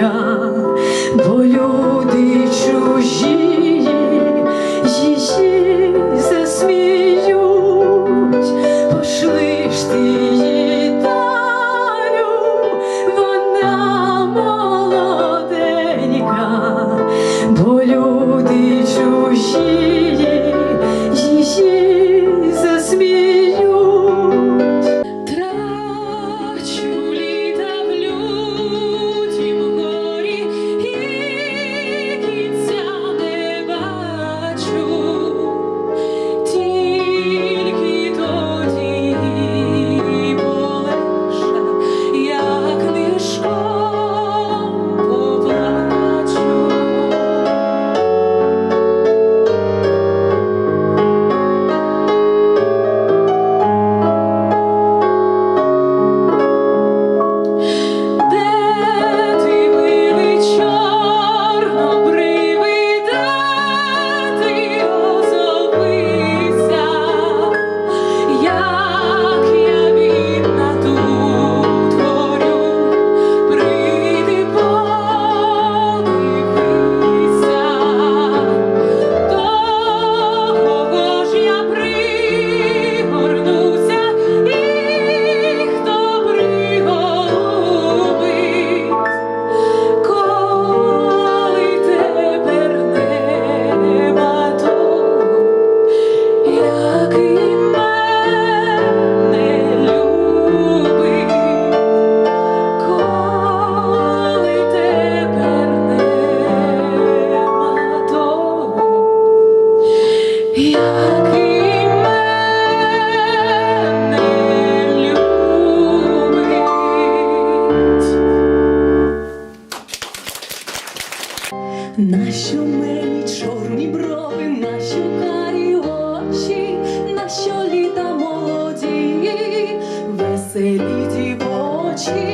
моя, бо люди чужі. Нащо мені чорні брови, нащо карі очі, нащо літа молоді, веселі дівочі.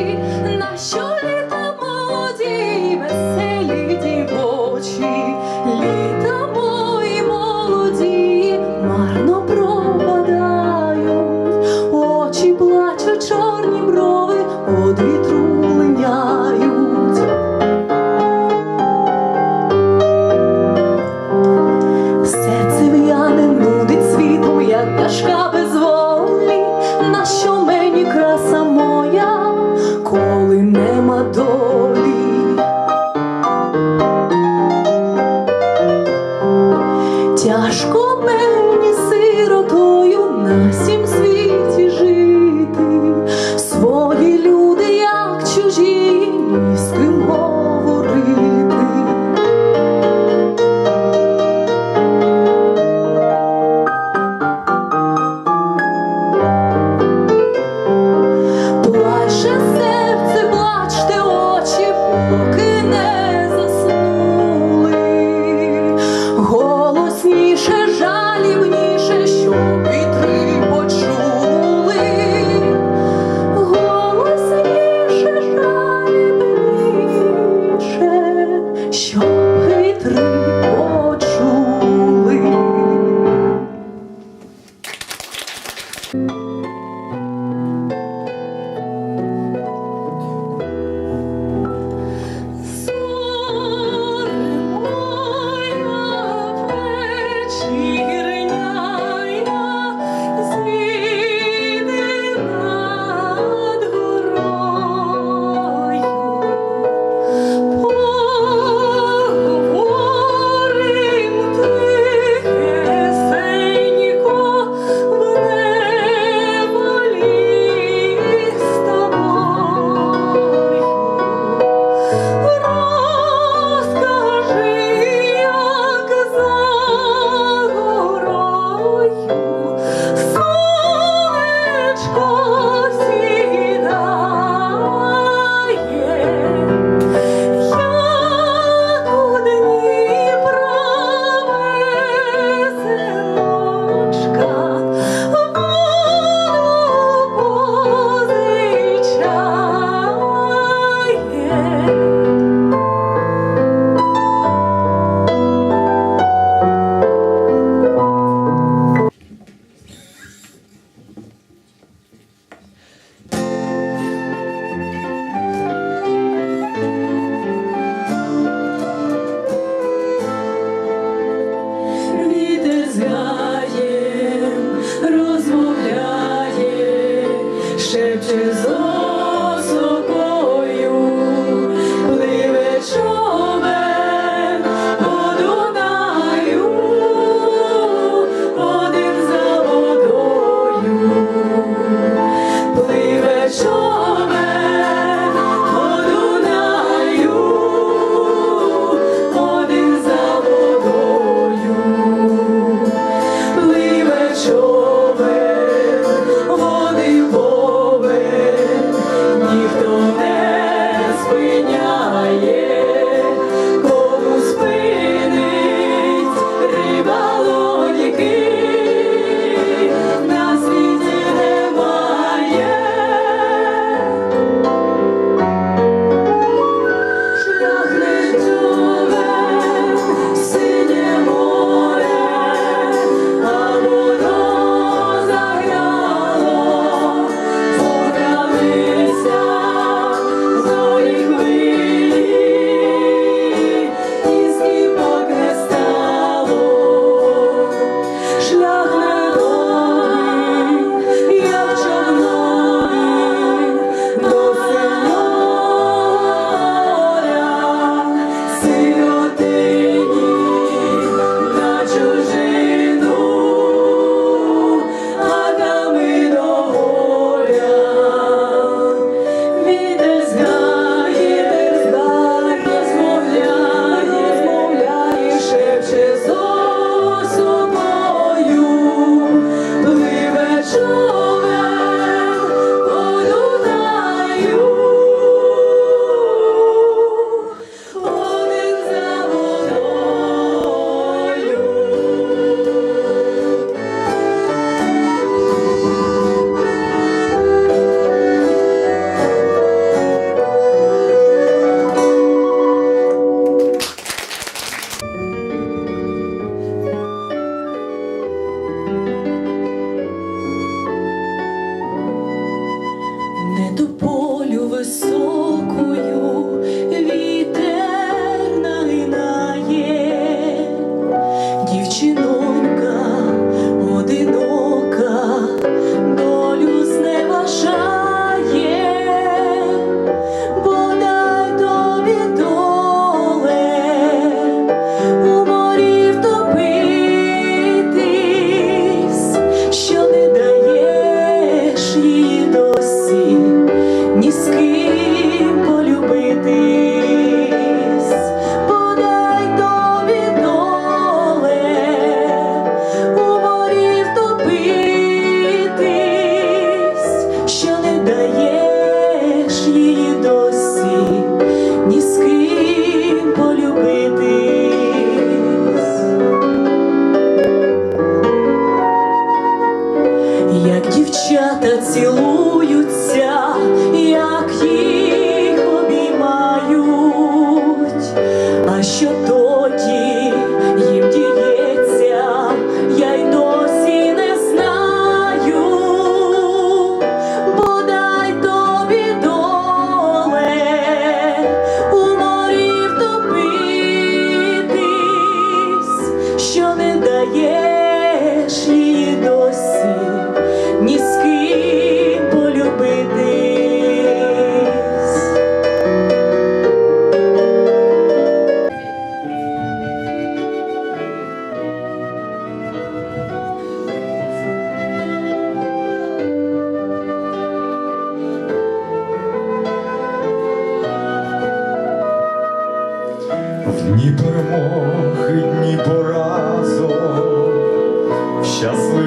та цілу.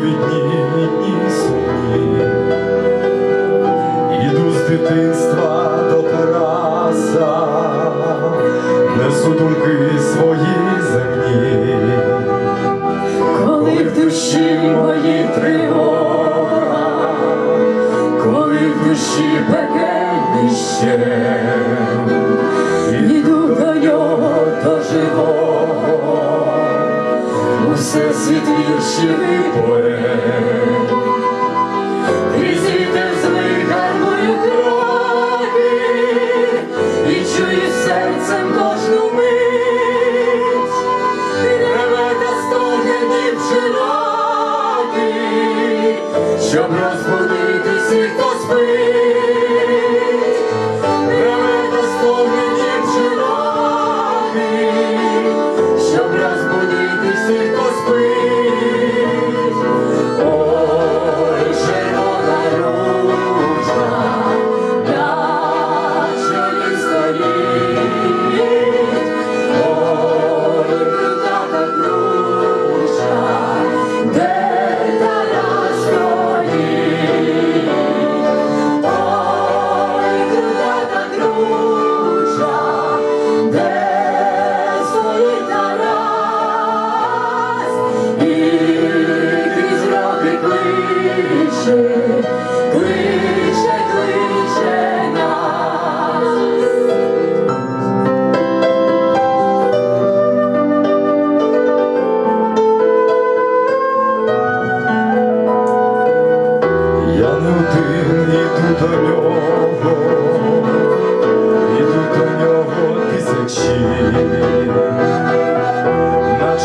бідні сумні, іду з дитинства до Тараса, несу думки свої земні, коли в душі мої тривога, коли в душі пекельнище, все світ вірші поет.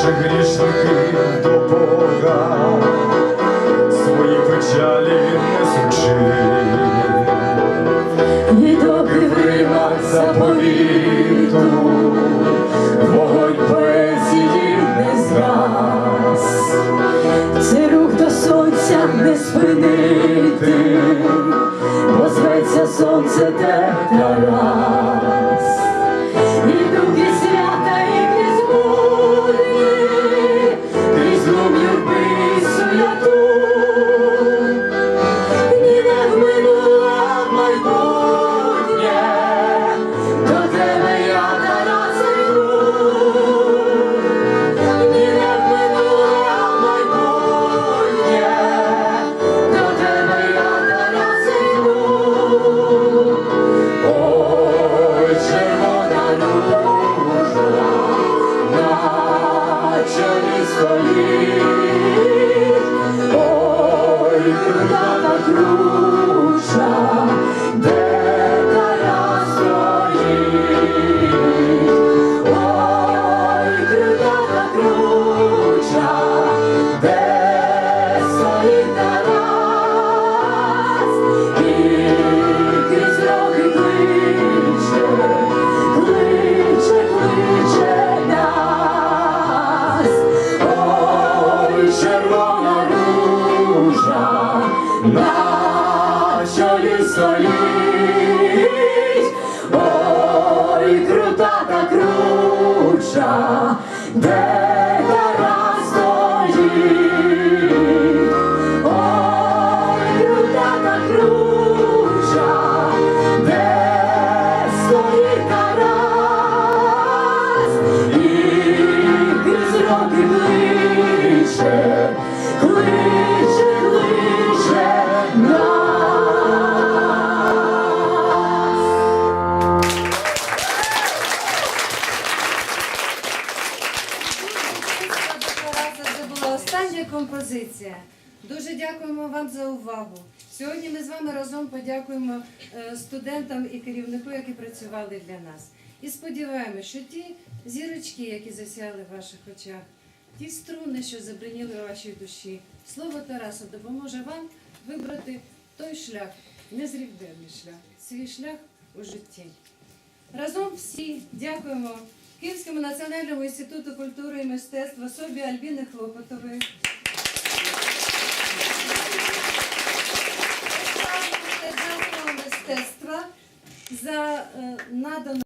наших грішників до Бога, свої печалі не сучив, і доки в римах заповіту, вогонь поезії не зраз, це рух до сонця не спинити, бо зветься сонце те. I'm not cruz. Це була остання композиція. Дуже дякуємо вам за увагу. Сьогодні ми з вами разом подякуємо е, студентам і керівнику, які працювали для нас. І сподіваємося, що ті зірочки, які засяяли в ваших очах, ті струни, що забриніли у вашій душі, слово Тараса допоможе вам вибрати той шлях, незрівденний шлях, свій шлях у житті. Разом всі дякуємо Київському національному інституту культури і мистецтва особі Альбіни Хлопотової. Мистецтва за е, надану